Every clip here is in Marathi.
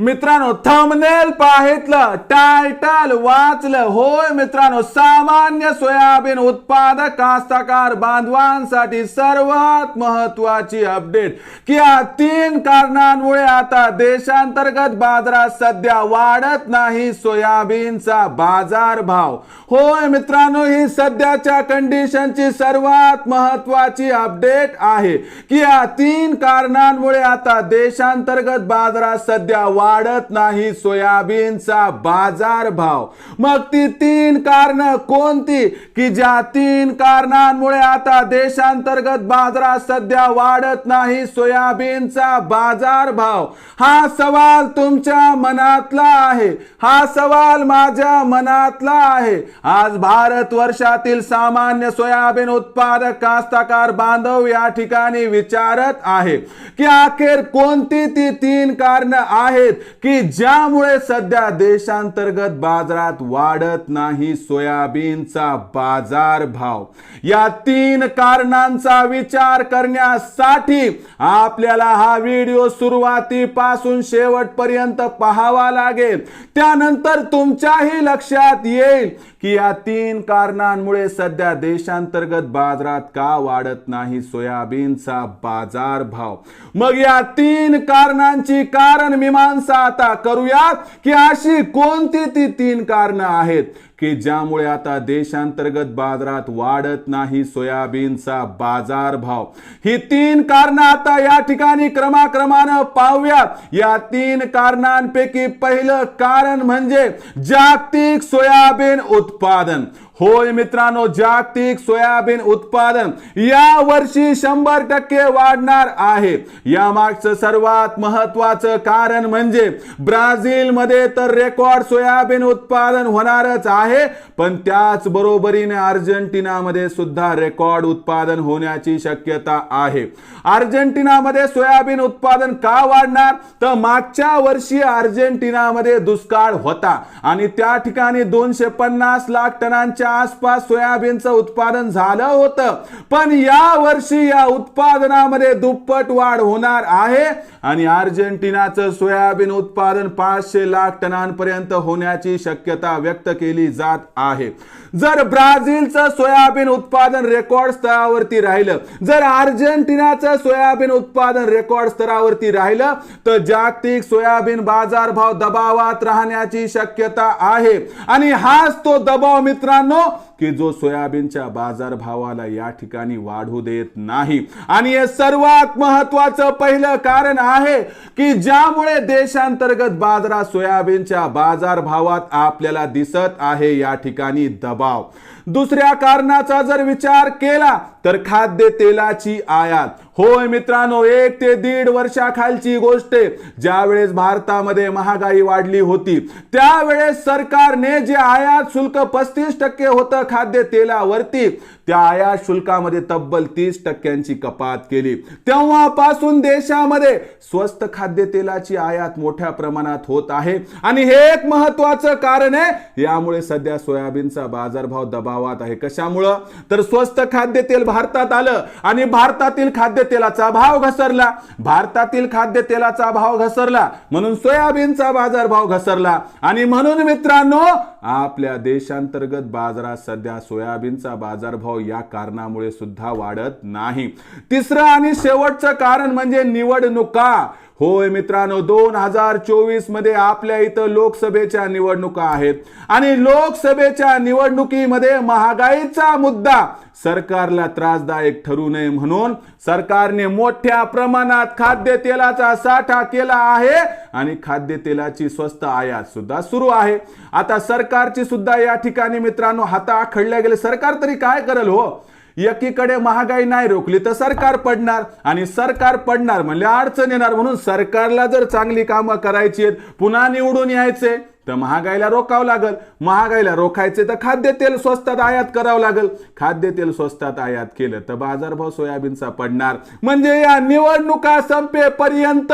मित्रांनो थंबनेल पाहितलं टायटल वाचलं. होय मित्रांनो सामान्य सोयाबीन उत्पादक कास्तकार बांधवांसाठी सर्वात महत्वाची अपडेट की या तीन कारणांमुळे आता देशांतर्गत बाजारात सध्या वाढत नाही सोयाबीनचा बाजार भाव होय मित्रांनो ही सध्याच्या कंडिशनची सर्वात महत्वाची अपडेट आहे. की या तीन कारणांमुळे आता देशांतर्गत बाजारात सध्या वाढत नाही सोयाबीनचा बाजार भाव. मग ती तीन कारण कोणती? की ज्या तीन कारणांमुळे आता देशांतर्गत बाजारात सध्या वाढत नाही सोयाबीनचा बाजार भाव? हा सवाल तुमच्या मनातला आहे. हा सवाल माझ्या मनातला आहे. आज भारत वर्षातील सामान्य सोयाबीन उत्पादक कास्तकार बांधव या ठिकाणी विचारत आहे की अखेर कोणती ती तीन कारण आहेत? की ज्यामुळे सध्या देशांतर्गत बाजारात वाढत नाही सोयाबीनचा बाजार भाव. या तीन कारणांचा विचार करण्यासाठी आपल्याला हा व्हिडिओ सुरुवातीपासून शेवटपर्यंत पाहावा लागेल. त्यानंतर तुमच्याही लक्षात येईल की या तीन कारणांमुळे सध्या देशांतर्गत बाजारात का वाढत नाही सोयाबीनचा बाजार भाव. मग या तीन कारणांची कारण मीमांसा आता करूया की अशी कोणती ती तीन कारण आहेत? की ज्यामुळे आता देशांतर्गत बाजारात वाढत नाही सोयाबीनचा बाजार भाव ही तीन कारणं आता या ठिकाणी क्रमाक्रमानं पाहूयात. या तीन कारणांपैकी पहिलं कारण म्हणजे जागतिक सोयाबीन उत्पादन. होय मित्रांनो जागतिक सोयाबीन उत्पादन या वर्षी शंभर टक्के वाढणार आहे. या मागचं सर्वात महत्वाचं कारण म्हणजे ब्राझीलमध्ये तर रेकॉर्ड सोयाबीन उत्पादन होणारच आहे पण त्याच बरोबरीने अर्जेंटिनामध्ये सुद्धा रेकॉर्ड उत्पादन होण्याची शक्यता आहे. अर्जेंटिनामध्ये सोयाबीन उत्पादन का वाढणार? तर मागच्या वर्षी अर्जेंटिनामध्ये दुष्काळ होता आणि त्या ठिकाणी दोनशे पन्नास लाख टनांच्या आसपास सोयाबीनचं उत्पादन झालं होतं. पण या वर्षी या उत्पादनामध्ये दुप्पट वाढ होणार आहे आणि अर्जेंटिनाचं सोयाबीन उत्पादन पाचशे लाख टनांपर्यंत होण्याची शक्यता व्यक्त केली जात आहे. जर ब्राझीलचं सोयाबीन उत्पादन रेकॉर्ड स्तरावरती राहिलं जर अर्जेंटिनाचं सोयाबीन उत्पादन रेकॉर्ड स्तरावरती राहिलं तर जागतिक सोयाबीन बाजारभाव दबावात राहण्याची शक्यता आहे. आणि हाच तो दबाव मित्रांनो Milano की जो सोयाबीनच्या बाजारभावाला या ठिकाणी वाढू देत नाही. आणि हे सर्वात महत्वाचं पहिलं कारण आहे की ज्यामुळे देशांतर्गत बाजारात सोयाबीनच्या बाजारभावात आपल्याला दिसत आहे या ठिकाणी दबाव. दुसऱ्या कारणाचा जर विचार केला तर खाद्य तेलाची आयात. होय मित्रांनो एक ते दीड वर्षाखालची गोष्ट ज्यावेळेस भारतामध्ये महागाई वाढली होती त्यावेळेस सरकारने जे आयात शुल्क पस्तीस टक्के होतं खाद्य तेलावरती त्या आयात शुल्कामध्ये तब्बल तीस टक्क्यांची कपात केली. तेव्हापासून देशामध्ये स्वस्त खाद्य तेलाची आयात मोठ्या प्रमाणात होत आहे. आणि हे एक महत्वाचं कारण आहे. यामुळे सध्या सोयाबीनचा बाजारभाव दबावात आहे. कशामुळं? तर स्वस्त खाद्य तेल भारतात आलं आणि भारतातील खाद्य तेलाचा भाव घसरला. भारतातील खाद्य तेलाचा भाव घसरला. म्हणून सोयाबीनचा बाजारभाव घसरला. आणि म्हणून मित्रांनो आपल्या देशांतर्गत बाजारात सध्या सोयाबीनचा बाजारभाव या कारणामुळे सुद्धा वाढत नाही. तिसरं आणि शेवटचं कारण म्हणजे निवडणुका. होय मित्रांनो दोन हजार चोवीसमध्ये आपल्या इथं लोकसभेच्या निवडणुका आहेत. आणि लोकसभेच्या निवडणुकीमध्ये महागाईचा मुद्दा. सरकारला त्रासदायक ठरू नये म्हणून सरकारने मोठ्या प्रमाणात खाद्यतेलाचा साठा केला आहे आणि खाद्यतेलाची स्वस्त आयात सुद्धा सुरू आहे. आता सरकारची सुद्धा या ठिकाणी मित्रांनो हाता आखडल्या गेले. सरकार तरी काय करेल हो? एकीकडे महागाई नाही रोखली तर सरकार पडणार आणि सरकार पडणार म्हणजे अडचण येणार म्हणून सरकारला जर चांगली कामं करायची आहेत पुन्हा निवडून यायचे तर महागाईला रोखावं लागल. महागाईला रोखायचे तर खाद्यतेल स्वस्तात आयात करावं लागल. खाद्यतेल स्वस्तात आयात केलं तर बाजारभाव सोयाबीनचा पडणार. म्हणजे या निवडणुका संपेपर्यंत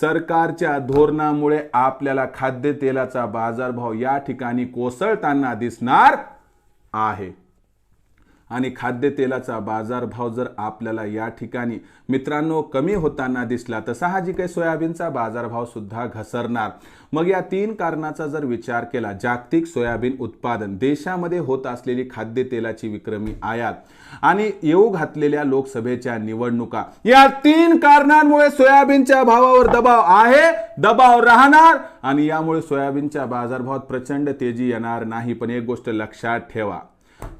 सरकारच्या धोरणामुळे आपल्याला खाद्यतेलाचा बाजारभाव या ठिकाणी कोसळताना दिसणार आहे. आणि खाद्यतेलाचा बाजारभाव जर आपल्याला या ठिकाणी मित्रांनो कमी होताना दिसला तर साहजिक आहे सोयाबीनचा बाजारभाव सुद्धा घसरणार. मग या तीन कारणाचा जर विचार केला जागतिक सोयाबीन उत्पादन देशामध्ये होत असलेली खाद्यतेलाची विक्रमी आयात आणि येऊ घातलेल्या लोकसभेच्या निवडणुका या तीन कारणांमुळे सोयाबीनच्या भावावर दबाव आहे दबाव राहणार आणि यामुळे सोयाबीनच्या बाजारभावात प्रचंड तेजी येणार नाही. पण एक गोष्ट लक्षात ठेवा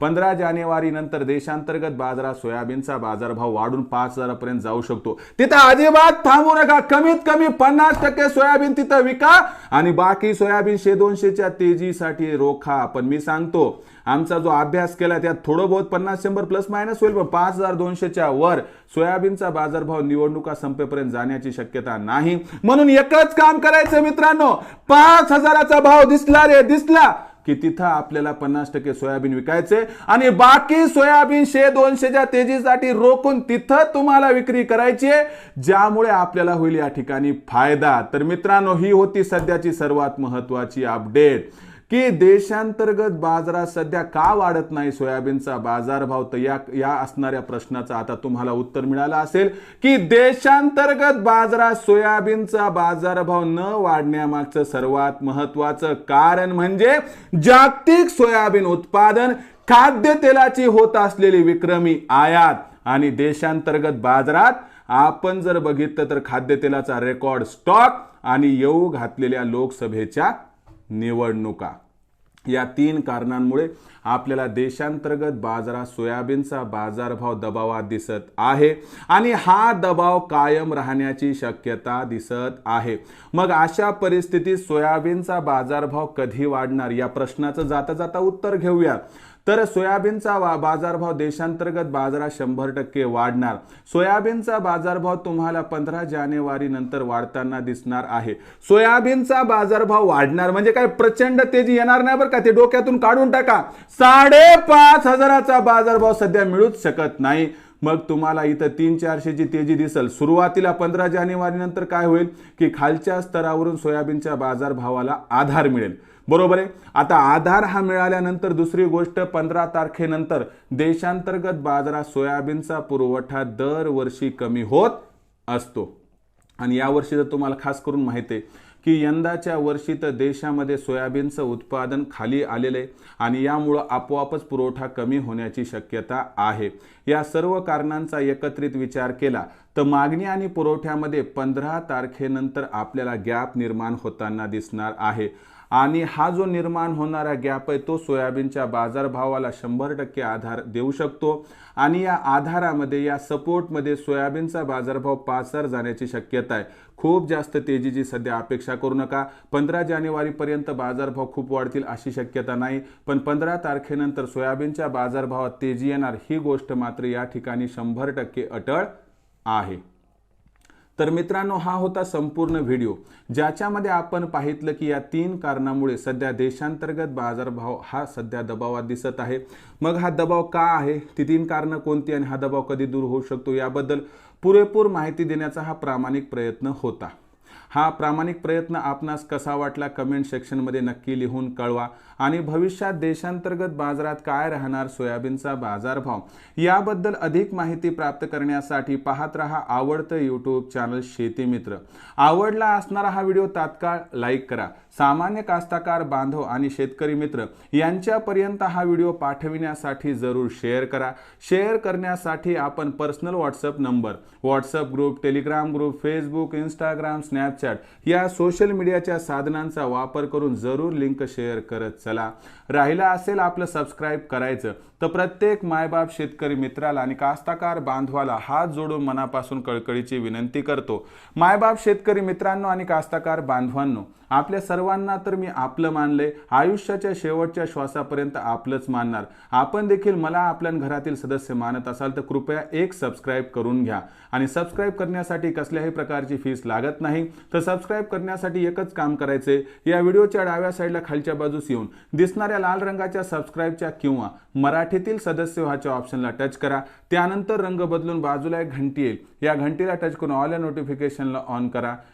पंधरा जानेवारी नंतर देशांतर्गत बाजारात सोयाबीनचा बाजारभाव वाढून पाच हजारापर्यंत जाऊ शकतो. तिथं अजिबात थांबू नका. कमीत कमी पन्नास टक्के सोयाबीन तिथं विका आणि बाकी सोयाबीन शे दोनशेच्या तेजीसाठी रोखा. पण मी सांगतो आमचा जो अभ्यास केला त्यात थोडं बहुत पन्नास शंभर प्लस मायनस होईल पण पाच हजार दोनशेच्या वर सोयाबीनचा बाजारभाव निवडणुका संपेपर्यंत जाण्याची शक्यता नाही. म्हणून एकच काम करायचं मित्रांनो. पाच हजाराचा भाव दिसला रे दिसला. की तिथं आपल्याला पन्नास टक्के सोयाबीन विकायचे आणि बाकी सोयाबीन शे दोनशेच्या तेजीसाठी रोखून तिथं तुम्हाला विक्री करायची आहे ज्यामुळे आपल्याला होईल या ठिकाणी फायदा. तर मित्रांनो ही होती सध्याची सर्वात महत्वाची अपडेट की देशांतर्गत बाजारात सध्या का वाढत नाही? सोयाबीनचा बाजारभाव तर या या असणाऱ्या प्रश्नाचं आता तुम्हाला उत्तर मिळालं असेल की देशांतर्गत बाजारात सोयाबीनचा बाजारभाव न वाढण्यामागचं सर्वात महत्वाचं कारण म्हणजे जागतिक सोयाबीन उत्पादन खाद्यतेलाची होत असलेली विक्रमी आयात. आणि देशांतर्गत बाजारात आपण जर बघितलं तर खाद्यतेलाचा रेकॉर्ड स्टॉक आणि येऊ घातलेल्या लोकसभेच्या निवडणुका. या तीन कारणांमुळे आपल्याला देशांतर्गत बाजारात सोयाबीनचा बाजारभाव दबावात दिसत आहे आणि हा दबाव कायम राहण्याची शक्यता दिसत आहे. मग अशा परिस्थितीत सोयाबीनचा बाजारभाव कधी वाढणार या प्रश्नाचं जाता जाता उत्तर घेऊया. तर सोयाबीनचा वा- बाजारभाव देशांतर्गत बाजारात शंभर टक्के वाढणार. सोयाबीनचा बाजारभाव तुम्हाला पंधरा जानेवारी नंतर वाढताना दिसणार आहे. सोयाबीनचा बाजारभाव वाढणार म्हणजे काय? प्रचंड तेजी येणार नाही बरं का? ते डोक्यातून काढून टाका. साडेपाच हजाराचा बाजारभाव सध्या मिळूच शकत नाही. मग तुम्हाला इथं तीन चारशेची तेजी दिसल. सुरुवातीला पंधरा जानेवारीनंतर काय होईल? की खालच्या स्तरावरून सोयाबीनच्या बाजारभावाला आधार मिळेल. बरोबर आहे? आता आधार हा मिळाल्यानंतर दुसरी गोष्ट पंधरा तारखेनंतर देशांतर्गत बाजारात सोयाबीनचा पुरवठा दरवर्षी कमी होत असतो. आणि यावर्षी जर तुम्हाला खास करून माहिती आहे की यंदाच्या वर्षी तर देशामध्ये सोयाबीनचं उत्पादन खाली आलेलं आहे आणि यामुळं आपोआपच पुरवठा कमी होण्याची शक्यता आहे. या सर्व कारणांचा एकत्रित विचार केला तर मागणी आणि पुरवठ्यामध्ये पंधरा तारखेनंतर आपल्याला गॅप निर्माण होताना दिसणार आहे. आणि हा जो निर्माण होणारा गॅप आहे तो सोयाबीनच्या बाजारभावाला शंभर टक्के आधार देऊ शकतो. आणि या आधारामध्ये या सपोर्टमध्ये सोयाबीनचा बाजारभाव पाचर जाण्याची शक्यता आहे. खूप जास्त तेजीची सध्या अपेक्षा करू नका. पंधरा जानेवारीपर्यंत बाजारभाव खूप वाढतील अशी शक्यता नाही. पण पंधरा तारखेनंतर सोयाबीनच्या बाजारभावात तेजी येणार ही गोष्ट मात्र या ठिकाणी शंभर टक्के अटळ आहे. तर मित्रांनो हा होता संपूर्ण व्हिडिओ. ज्याच्यामध्ये आपण पाहितलं की या तीन कारणामुळे सध्या देशांतर्गत बाजारभाव हा सध्या दबावात दिसत आहे. मग हा दबाव का आहे? ती तीन कारणं कोणती आणि हा दबाव कधी दूर होऊ शकतो? याबद्दल पुरेपूर माहिती देण्याचा हा प्रामाणिक प्रयत्न होता. हा प्रामाणिक प्रयत्न आपणास कसा वाटला कमेंट सेक्शनमध्ये नक्की लिहून कळवा. आणि भविष्यात देशांतर्गत बाजारात काय राहणार सोयाबीनचा बाजारभाव? याबद्दल अधिक माहिती प्राप्त करण्यासाठी पाहत रहा आवडतं यूट्यूब चॅनल शेती मित्र. आवडला असणारा हा व्हिडिओ तात्काळ लाईक करा. सामान्य कास्ताकार बांधव आणि शेतकरी मित्र यांच्यापर्यंत हा व्हिडिओ पाठविण्यासाठी जरूर शेअर करा. शेअर करण्यासाठी आपण personal WhatsApp number WhatsApp group Telegram group Facebook Instagram Snapchat या सोशल मीडियाच्या साधनांचा वापर करून जरूर लिंक शेअर करत चला. राहिला असेल आपलं सबस्क्राईब करायचं तर प्रत्येक मायबाप शेतकरी मित्राला आणि कास्ताकार बांधवाला हात जोडून मनापासून कळकळीची विनंती करतो. मायबाप शेतकरी मित्रांनो आणि कास्ताकार बांधवांनो आपल्या सर्वांना तर मी आपलं मानलंय. आयुष्याच्या शेवटच्या श्वासापर्यंत आपलंच मानणार. आपण देखील मला आपल्या घरातील सदस्य मानत असाल तर कृपया एक सबस्क्राईब करून घ्या. आणि सबस्क्राईब करण्यासाठी कसल्याही प्रकारची फीस लागत नाही. तर सबस्क्राईब करण्यासाठी एकच काम करायचे या व्हिडिओच्या डाव्या साईडला खालच्या बाजूस येऊन दिसणाऱ्या लाल रंगाच्या सबस्क्राईबच्या किंवा मराठीतील सदस्य व्हाच्या ऑप्शनला टच करा. त्यानंतर रंग बदलून बाजूला एक घंटी येईल. या घंटीला टच करून ऑल या नोटिफिकेशनला ऑन करा.